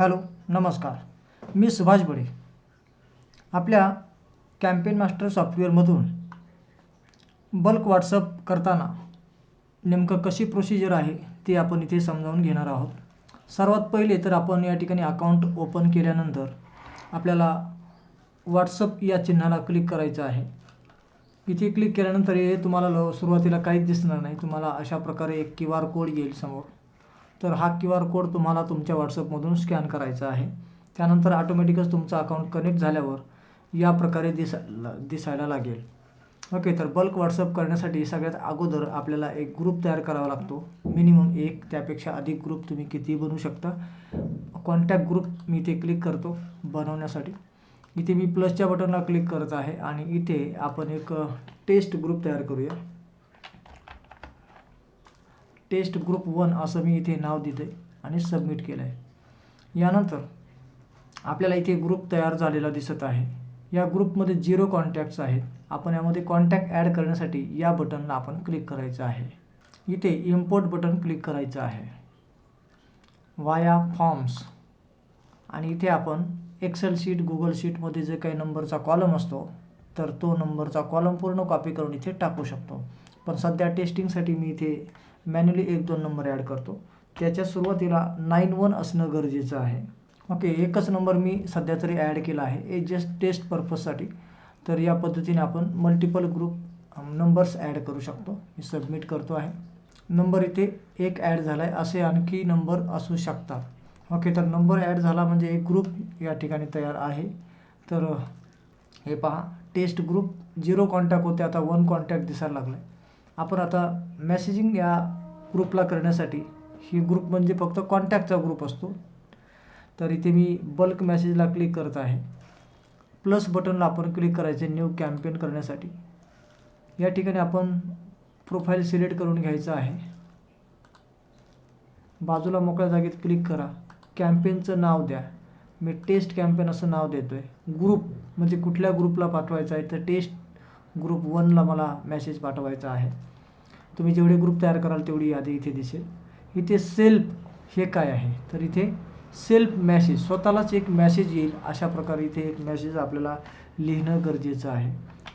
Hello नमस्कार. मी सुभाष बडे. आपल्या campaign master सॉफ्टवेअरमधून बल्क व्हॉट्सअप करताना नेमकं कशी प्रोसिजर आहे ती आपण इथे समजावून घेणार आहोत. सर्वात पहिले तर आपण या ठिकाणी अकाउंट ओपन केल्यानंतर आपल्याला व्हॉट्सअप या चिन्हाला क्लिक करायचं आहे. इथे क्लिक केल्यानंतर हे तुम्हाला ल सुरुवातीला काहीच दिसणार नाही. तुम्हाला अशा प्रकारे एक क्यू आर कोड येईल समोर. तर हा क्यू आर कोड तुम्हाला तुमच्या व्हॉट्सअपमधून स्कॅन करायचा आहे. त्यानंतर ऑटोमॅटिकच तुमचं अकाउंट कनेक्ट झाल्यावर या प्रकारे दिसायला दिसायला लागेल. ओके तर बल्क व्हॉट्सअप करण्यासाठी सगळ्यात अगोदर आपल्याला एक ग्रुप तयार करावा लागतो. मिनिमम एक त्यापेक्षा अधिक ग्रुप तुम्ही कितीही बनवू शकता. कॉन्टॅक्ट ग्रुप मी इथे क्लिक करतो बनवण्यासाठी. इथे मी प्लसच्या बटनला क्लिक करत आहे आणि इथे आपण एक टेस्ट ग्रुप तयार करूया. टेस्ट ग्रुप वन असं मी इथे नाव दिलं आहे आणि सबमिट केलं आहे यानंतर आपल्याला इथे ग्रुप तयार झालेला दिसत आहे. या ग्रुपमध्ये झिरो कॉन्टॅक्ट्स आहेत. आपण यामध्ये कॉन्टॅक्ट ॲड करण्यासाठी या बटनला आपण क्लिक करायचं आहे. इथे इम्पोर्ट बटन क्लिक करायचं आहे. वाया फॉर्म्स आणि इथे आपण एक्सेल शीट गुगल शीटमध्ये जे काही नंबरचा कॉलम असतो तर तो नंबरचा कॉलम पूर्ण कॉपी करून इथे टाकू शकतो. पण सध्या टेस्टिंगसाठी मी इथे मॅन्युअली एक दोन नंबर ॲड करतो. त्याच्या सुरुवातीला नाईन वन असणं गरजेचं आहे. ओके एकच नंबर मी सध्या तरी ॲड केला आहे. ए जस्ट टेस्ट पर्पजसाठी तर या पद्धतीने आपण मल्टिपल ग्रुप नंबर्स ॲड करू शकतो. मी सबमिट करतो आहे. नंबर इथे एक ॲड झाला आहे असे आणखी नंबर असू शकतात. ओके तर नंबर ॲड झाला म्हणजे एक ग्रुप या ठिकाणी तयार आहे. तर हे पहा. टेस्ट ग्रुप झिरो कॉन्टॅक्ट होते. आता वन कॉन्टॅक्ट दिसायला लागला आहे आपण आता मेसेजिंग या ग्रुपला करण्यासाठी ही ग्रुप म्हणजे फक्त कॉन्टॅक्टचा ग्रुप असतो. तर इथे मी बल्क मेसेजला क्लिक करत आहे. प्लस बटनला आपण क्लिक करायचे न्यू कॅम्पेन करण्यासाठी. या ठिकाणी आपण प्रोफाईल सिलेक्ट करून घ्यायचं आहे. बाजूला मोकळ्या जागेत क्लिक करा. कॅम्पेनचं नाव द्या. मी टेस्ट कॅम्पेन असं नाव देतो आहे ग्रुप म्हणजे कुठल्या ग्रुपला पाठवायचं आहे तर टेस्ट ग्रुप वनला मला मेसेज पाठवायचा आहे. तुम्ही जेवढे ग्रुप तयार कराल तेवढी यादी इथे दिसेल. इथे सेल्फ हे काय आहे? तर इथे सेल्फ मॅसेज स्वतःलाच एक मॅसेज येईल. अशा प्रकारे इथे एक मॅसेज आपल्याला लिहिणं गरजेचं आहे.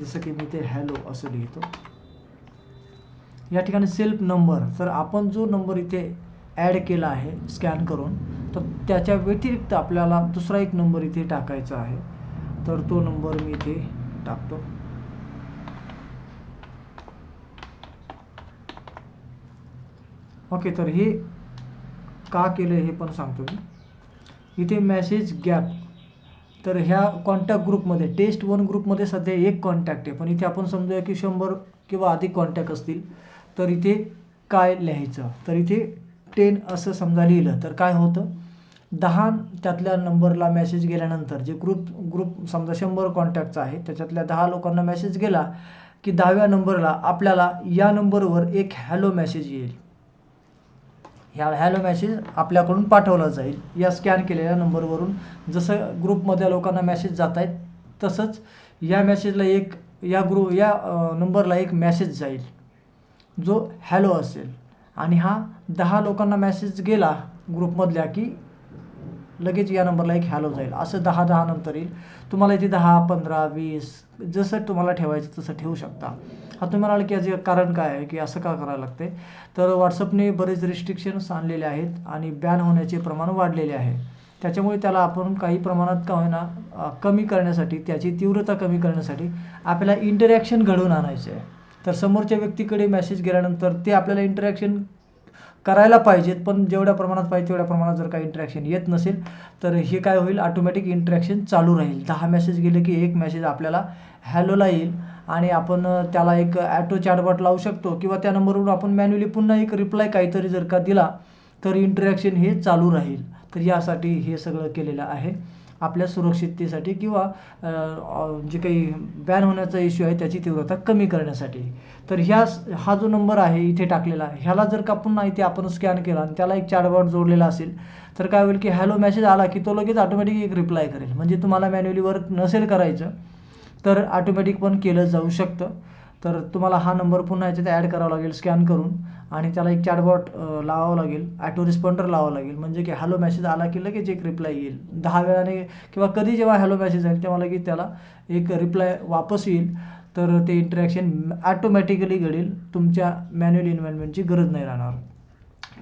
जसं की मी ते हॅलो असं लिहितो. या ठिकाणी सेल्फ नंबर तर आपण जो नंबर इथे ॲड केला आहे स्कॅन करून तर त्याच्या व्यतिरिक्त आपल्याला दुसरा एक नंबर इथे टाकायचा आहे. तर तो नंबर मी इथे टाकतो. ओके तर हे का केलं हे पण सांगतो मी. इथे मॅसेज गॅप तर ह्या कॉन्टॅक्ट ग्रुपमध्ये टेस्ट वन ग्रुपमध्ये सध्या एक कॉन्टॅक्ट आहे. पण इथे आपण समजूया की शंभर किंवा अधिक कॉन्टॅक्ट असतील. तर इथे काय लिहायचं? तर इथे टेन असं समजा लिहिलं तर काय होतं? दहा त्यातल्या नंबरला मेसेज गेल्यानंतर जे ग्रुप ग्रुप समजा शंभर कॉन्टॅक्टचा आहे त्याच्यातल्या दहा लोकांना मेसेज गेला की दहाव्या नंबरला आपल्याला या नंबरवर एक हॅलो मेसेज येईल. ह्या हॅलो मॅसेज आपल्याकडून पाठवला जाईल. या स्कॅन केलेल्या नंबरवरून जसं ग्रुपमधल्या लोकांना मॅसेज जात आहेत तसंच या मॅसेजला एक या ग्रुप या नंबरला एक मॅसेज जाईल. जो हॅलो असेल. आणि हा दहा लोकांना मॅसेज गेला ग्रुपमधल्या की लगेच या नंबरला एक हॅलो जाईल. असं दहा दहा नंतर येईल. तुम्हाला इथे दहा पंधरा वीस जसं तुम्हाला ठेवायचं तसं ठेवू शकता. आता तुम्ही म्हणाल की याचे कारण काय आहे? की असं का करायला लागते? तर व्हॉट्सअपने बरेच रिस्ट्रिक्शन्स आणलेले आहेत आणि बॅन होण्याचे प्रमाण वाढलेले आहे. त्याच्यामुळे त्याला आपण काही प्रमाणात का होईना कमी करण्यासाठी त्याची तीव्रता कमी करण्यासाठी आपल्याला इंटरॅक्शन घडवून आणायचे आहे. तर समोरच्या व्यक्तीकडे मेसेज गेल्यानंतर ते आपल्याला इंटरॅक्शन करायला पाहिजेत पण जेवढ्या प्रमाणात पाहिजे तेवढ्या प्रमाणात जर काही इंटरॅक्शन येत नसेल तर हे काय होईल? ऑटोमॅटिक इंटरॅक्शन चालू राहील. दहा मेसेज गेले की एक मेसेज आपल्याला हॅलोला येईल आणि आपण त्याला एक ॲटो चॅटबॉट लावू शकतो किंवा त्या नंबरवरून आपण मॅन्युअली पुन्हा एक रिप्लाय काहीतरी जर का दिला तर इंटरॅक्शन हे चालू राहील. तर यासाठी हे सगळं केलेलं आहे. आपल्या सुरक्षिततेसाठी किंवा जे काही बॅन होण्याचा इश्यू आहे त्याची तीव्रता कमी करण्यासाठी. तर ह्या हा जो नंबर आहे इथे टाकलेला ह्याला जर का पुन्हा इथे आपण स्कॅन केला आणि त्याला एक चॅटबॉट जोडलेला असेल तर काय होईल की हॅलो मेसेज आला की तो लगेच ऑटोमॅटिक एक रिप्लाय करेल. म्हणजे तुम्हाला मॅन्युअली वर्क नसेल करायचं तर ऑटोमॅटिक पण केलं जाऊ शकतं. तर तुम्हाला हा नंबर पुन्हा याच्यात ॲड करावा लागेल स्कॅन करून. आणि त्याला एक चॅटबॉट लावावं लागेल ॲटो रिस्पॉन्डर लावावं लागेल. म्हणजे की हॅलो मॅसेज आला की लगेच एक रिप्लाय येईल. दहा वेळाने किंवा कधी जेव्हा हॅलो मॅसेज येईल तेव्हा लगेच त्याला एक रिप्लाय वापस येईल. तर ते इंटरॅक्शन ॲटोमॅटिकली घडेल. तुमच्या मॅन्युअल इन्व्हॉल्वमेंटची गरज नाही राहणार.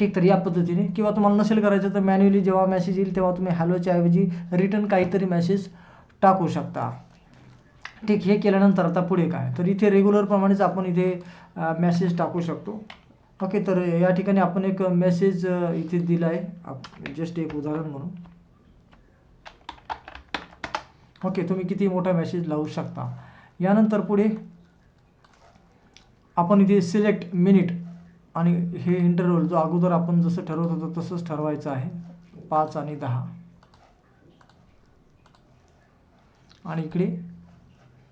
ठीक तर या पद्धतीने. किंवा तुम्हाला नसेल करायचं तर मॅन्युअली जेव्हा मेसेज येईल तेव्हा तुम्ही हॅलोच्या ऐवजी रिटर्न काहीतरी मेसेज टाकू शकता. ठीक हे केल्यानंतर आता पुढे काय? तर इथे रेग्युलरप्रमाणेच आपण इथे मेसेज टाकू शकतो. ओके तर या ठिकाणी आपण एक मेसेज इथे दिला आहे जस्ट एक उदाहरण म्हणून. ओके तुम्ही किती मोठा मेसेज लावू शकता. यानंतर पुढे आपण इथे सिलेक्ट मिनिट आणि हे इंटरव्हल जो अगोदर आपण जसं ठरवत होतो तसंच ठरवायचं आहे. पाच आणि दहा. आणि इकडे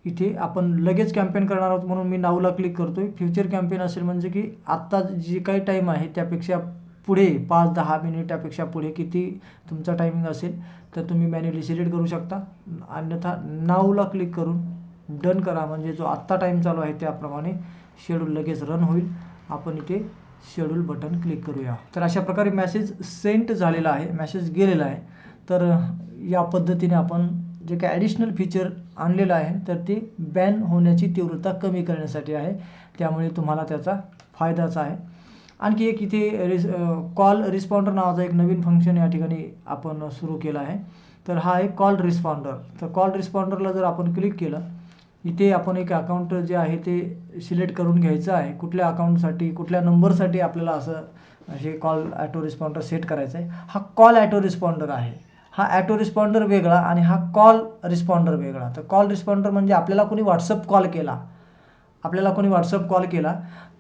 इथे आपण लगेच कॅम्पेन करणार आहोत म्हणून मी नावला क्लिक करतो आहे फ्युचर कॅम्पेन असेल म्हणजे की आत्ता जी काही टाईम आहे त्यापेक्षा पुढे पाच दहा मिनिटापेक्षा पुढे किती तुमचा टायमिंग असेल तर तुम्ही मॅन्युअली सिलेक्ट करू शकता. अन्यथा नावला क्लिक करून डन करा. म्हणजे जो आत्ता टाईम चालू आहे त्याप्रमाणे शेड्यूल लगेच रन होईल. आपण इथे शेड्यूल बटन क्लिक करूया. तर अशा प्रकारे मॅसेज सेंट झालेला आहे मॅसेज गेलेला आहे. तर या पद्धतीने आपण जे काही ॲडिशनल फीचर आणलेलं आहे तर ते बॅन होण्याची तीव्रता कमी करण्यासाठी आहे. त्यामुळे तुम्हाला त्याचा फायदाच आहे. आणखी एक इथे रिस कॉल रिस्पॉन्डर नावाचा एक नवीन फंक्शन या ठिकाणी आपण सुरू केलं आहे. तर हा आहे कॉल रिस्पॉन्डर तर कॉल रिस्पॉन्डरला जर आपण क्लिक केलं इथे आपण एक अकाउंट जे आहे ते सिलेक्ट करून घ्यायचं आहे. कुठल्या अकाउंटसाठी कुठल्या नंबरसाठी आपल्याला असं हे कॉल ॲटो रिस्पॉन्डर सेट करायचं आहे. हा कॉल ॲटो रिस्पॉन्डर आहे. हा ॲटो रिस्पॉन्डर वेगळा आणि हा कॉल रिस्पॉन्डर वेगळा. तर कॉल रिस्पॉन्डर म्हणजे आपल्याला कोणी व्हॉट्सअप कॉल केला. आपल्याला कोणी व्हॉट्सअप कॉल केला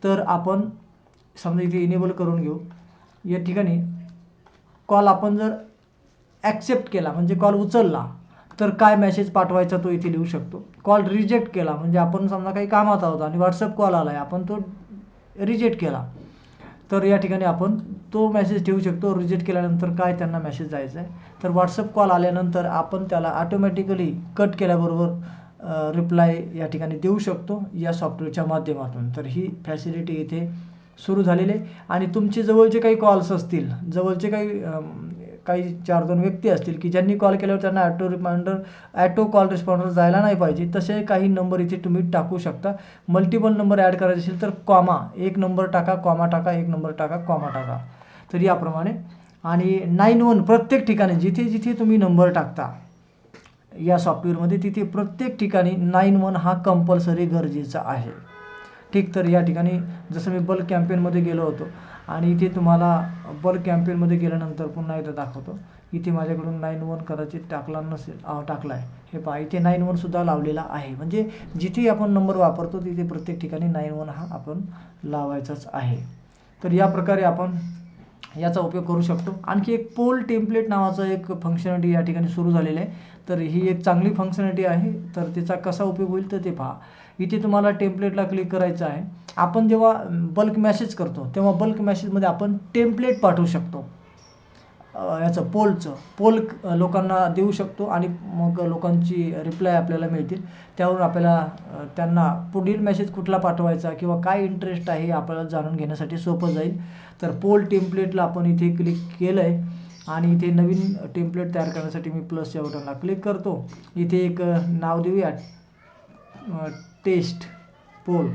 तर आपण समजा इथे इनेबल करून घेऊ. या ठिकाणी कॉल आपण जर ॲक्सेप्ट केला म्हणजे कॉल उचलला तर काय मेसेज पाठवायचा तो इथे लिहू शकतो. कॉल रिजेक्ट केला म्हणजे आपण समजा काही कामात आहोत आणि व्हॉट्सअप कॉल आला आहे आपण तो रिजेक्ट केला. तर या ठिकाणी आपण तो मेसेज ठेवू शकतो. रिजेक्ट केल्यानंतर काय त्यांना मेसेज जायचा आहे तर व्हॉट्सअप कॉल आल्यानंतर आपण त्याला ऑटोमॅटिकली कट केल्याबरोबर रिप्लाय या ठिकाणी देऊ शकतो या सॉफ्टवेअरच्या माध्यमातून. तर ही फॅसिलिटी इथे सुरू झालेली आहे. आणि तुमचे जवळचे काही कॉल्स असतील जवळचे काही काही चार दोन व्यक्ती असतील की ज्यांनी कॉल केल्यावर त्यांना auto reminder auto call responder जायला नाही पाहिजे तसे काही नंबर इथे तुम्ही टाकू शकता. मल्टिपल नंबर ॲड करायचे असेल तर कॉमा एक नंबर टाका कॉमा टाका एक नंबर टाका कॉमा टाका. तर याप्रमाणे. आणि नाईन वन प्रत्येक ठिकाणी जिथे जिथे तुम्ही नंबर टाकता या सॉफ्टवेअरमध्ये तिथे प्रत्येक ठिकाणी नाईन वन हा कंपल्सरी गरजेचा आहे. ठीक तर या ठिकाणी जसं मी बल्क कॅम्पेनमध्ये गेलो होतो आणि इथे तुम्हाला बल्क कॅम्पेनमध्ये गेल्यानंतर पुन्हा एकदा दाखवतो. इथे माझ्याकडून नाईन वन कदाचित टाकला नसेल टाकला आहे हे पहा इथे नाईन वनसुद्धा लावलेला आहे. म्हणजे जिथे आपण नंबर वापरतो तिथे प्रत्येक ठिकाणी नाईन वन हा आपण लावायचाच आहे. तर या प्रकारे आपण याचा उपयोग करू शकतो. आणखी एक पोल टेम्पलेट नावाचं एक फंक्शनॅलिटी या ठिकाणी सुरू झालेलं आहे. तर ही एक चांगली फंक्शनॅलिटी आहे. तर तिचा कसा उपयोग होईल तर ते पहा. इथे तुम्हाला टेम्पलेटला क्लिक करायचं आहे. आपण जेव्हा बल्क मॅसेज करतो तेव्हा बल्क मॅसेजमध्ये आपण टेम्पलेट पाठवू शकतो. याचं पोलचं पोल लोकांना देऊ शकतो आणि मग लोकांची रिप्लाय आपल्याला मिळतील. त्यावरून आपल्याला त्यांना पुढील मेसेज कुठला पाठवायचा किंवा काय इंटरेस्ट आहे आपल्याला जाणून घेण्यासाठी सोपं जाईल. तर पोल टेम्पलेटला आपण इथे क्लिक केलं आहे आणि इथे नवीन टेम्पलेट तयार करण्यासाठी मी प्लसच्या बटनला क्लिक करतो. इथे एक नाव देऊया. टेस्ट पोल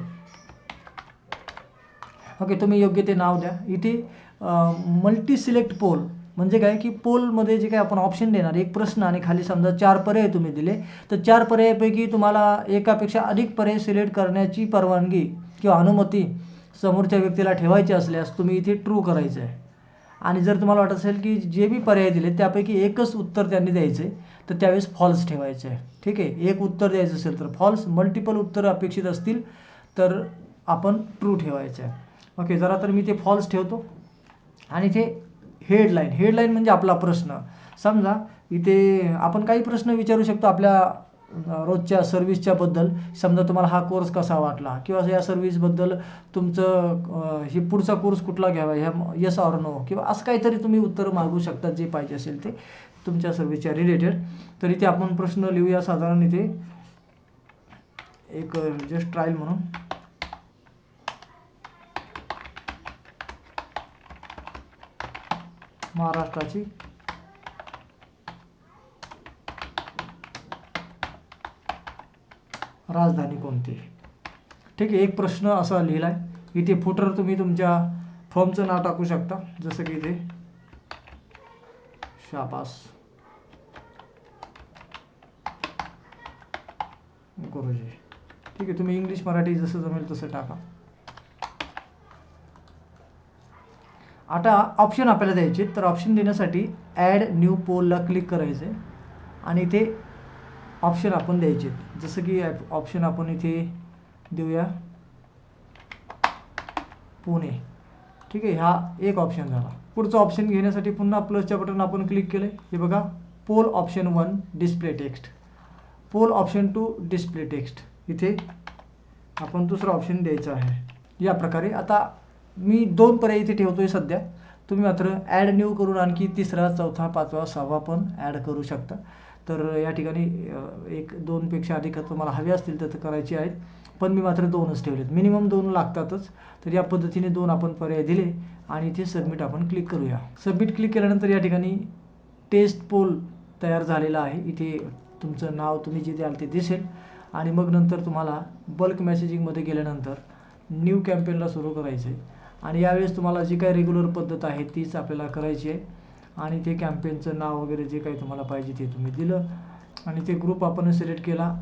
ओके तुम्ही योग्य ते नाव द्या. इथे मल्टी सिलेक्ट पोल म्हणजे काय की पोलमध्ये जे काही आपण ऑप्शन देणार एक प्रश्न आणि खाली समजा चार पर्याय तुम्ही दिले तर चार पर्यायापैकी तुम्हाला एकापेक्षा अधिक पर्याय सिलेक्ट करण्याची परवानगी किंवा अनुमती समोरच्या व्यक्तीला ठेवायची असल्यास तुम्ही इथे ट्रू करायचं आहे. आणि जर तुम्हाला वाटत असेल की जे बी पर्याय दिले त्यापैकी एकच उत्तर त्यांनी द्यायचं आहे तर त्यावेळेस फॉल्स ठेवायचं आहे. ठीक आहे? एक उत्तर द्यायचं असेल तर फॉल्स मल्टिपल उत्तर अपेक्षित असतील तर आपण ट्रू ठेवायचं आहे. ओके जरा तर मी ते फॉल्स ठेवतो. आणि ते हेडलाईन. हेडलाईन म्हणजे आपला प्रश्न. समजा इथे आपण काही प्रश्न विचारू शकतो आपल्या रोजच्या सर्व्हिसच्याबद्दल समजा तुम्हाला हा कोर्स कसा वाटला? किंवा या सर्व्हिसबद्दल तुमचं हे पुढचा कोर्स कुठला घ्यावा? ह्या यस ऑर नो किंवा असं काहीतरी तुम्ही उत्तर मागू शकता जे पाहिजे असेल ते तुमच्या सर्व्हिसच्या रिलेटेड तर इथे आपण प्रश्न लिहूया साधारण इथे. एक जस्ट ट्रायल म्हणून. महाराष्ट्राची. राजधानी कोणती? ठीक आहे एक प्रश्न असा लिहिला आहे इथे फुटर तुम्ही तुमच्या फॉर्मचं नाव टाकू शकता. जसं की इथे. शाबास. गुरुजी. ठीक आहे तुम्ही इंग्लिश मराठी जसं जमेल तसं टाका. आता ऑप्शन आपल्याला द्यायचे तर ऑप्शन देण्यासाठी ॲड न्यू पोलला क्लिक करायचं आहे आणि इथे ऑप्शन आपण द्यायचे जसं की ऑप्शन आपण इथे देऊया. पुणे. ठीक आहे हा एक ऑप्शन झाला. पुढचं ऑप्शन घेण्यासाठी पुन्हा प्लसच्या बटन आपण क्लिक केलं हे बघा poll option one display text poll option two display text इथे आपण दुसरा ऑप्शन द्यायचा आहे. या प्रकारे. आता मी दोन पर्याय इथे ठेवतो आहे सध्या. तुम्ही मात्र ॲड न्यू करून आणखी तिसरा चौथा पाचवा सहावा पण ॲड करू शकता. तर या ठिकाणी एक दोनपेक्षा अधिक तुम्हाला हवे असतील तर करायचे आहेत. पण मी मात्र दोनच ठेवलेत. मिनिमम दोन लागतातच. तर या पद्धतीने दोन आपण पर्याय दिले आणि इथे सबमिट आपण क्लिक करूया. सबमिट क्लिक केल्यानंतर या ठिकाणी टेस्ट पोल तयार झालेला आहे. इथे तुमचं नाव तुम्ही जे द्याल ते दिसेल. आणि मग नंतर तुम्हाला बल्क मेसेजिंगमध्ये गेल्यानंतर न्यू कॅम्पेनला सुरू करायचं आहे आणि यावेळेस तुम्हाला जी काही रेग्युलर पद्धत आहे तीच आपल्याला करायची आहे. आणि ते कॅम्पेनचं नाव वगैरे जे काही तुम्हाला पाहिजे ते तुम्ही दिलं. आणि ते ग्रुप आपण सिलेक्ट केला.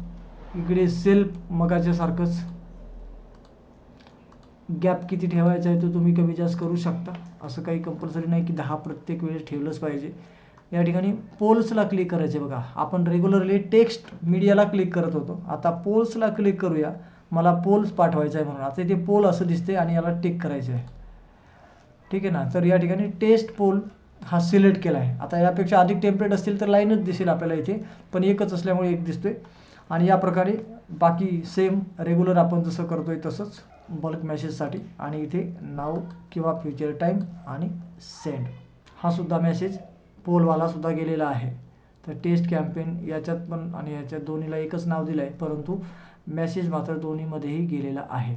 इकडे सेल्फ मगाच्यासारखंच गॅप किती ठेवायचा आहे तो तुम्ही कमी जास्त करू शकता. असं काही कंपल्सरी नाही की दहा प्रत्येक वेळेस ठेवलंच पाहिजे. या ठिकाणी पोल्सला क्लिक करायचे बघा. आपण रेग्युलरली टेक्स्ट मीडियाला क्लिक करत होतो. आता पोल्सला क्लिक करूया. मला पोल्स पाठवायचा आहे म्हणून. आता इथे पोल असं दिसते आणि याला टिक करायचं आहे ठीक आहे ना? तर या ठिकाणी टेस्ट पोल हा सिलेक्ट केला आहे. आता यापेक्षा अधिक टेम्पलेट असतील तर लाईनच दिसेल आपल्याला इथे पण एकच असल्यामुळे एक दिसतोय. आणि या प्रकारे बाकी सेम रेग्युलर आपण जसं करतो आहे तसंच बल्क मेसेजसाठी आणि इथे नाव किंवा फ्युचर टाईम आणि सेंड हा सुद्धा मेसेज पोलवाला सुद्धा गेलेला आहे. तर टेस्ट कॅम्पेन याच्यात पण आणि याच्यात दोन्हीला एकच नाव दिलं आहे परंतु मेसेज मात्र दोन्हीमध्येही गेलेला आहे.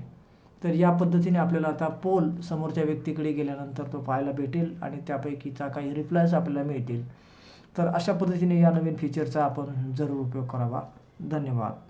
तर या पद्धतीने आपल्याला आता पोल समोरच्या व्यक्तीकडे गेल्यानंतर तो पाहायला भेटेल आणि त्यापैकीचा काही रिप्लायज आपल्याला मिळतील. तर अशा पद्धतीने या नवीन फीचरचा आपण जरूर उपयोग करावा. धन्यवाद.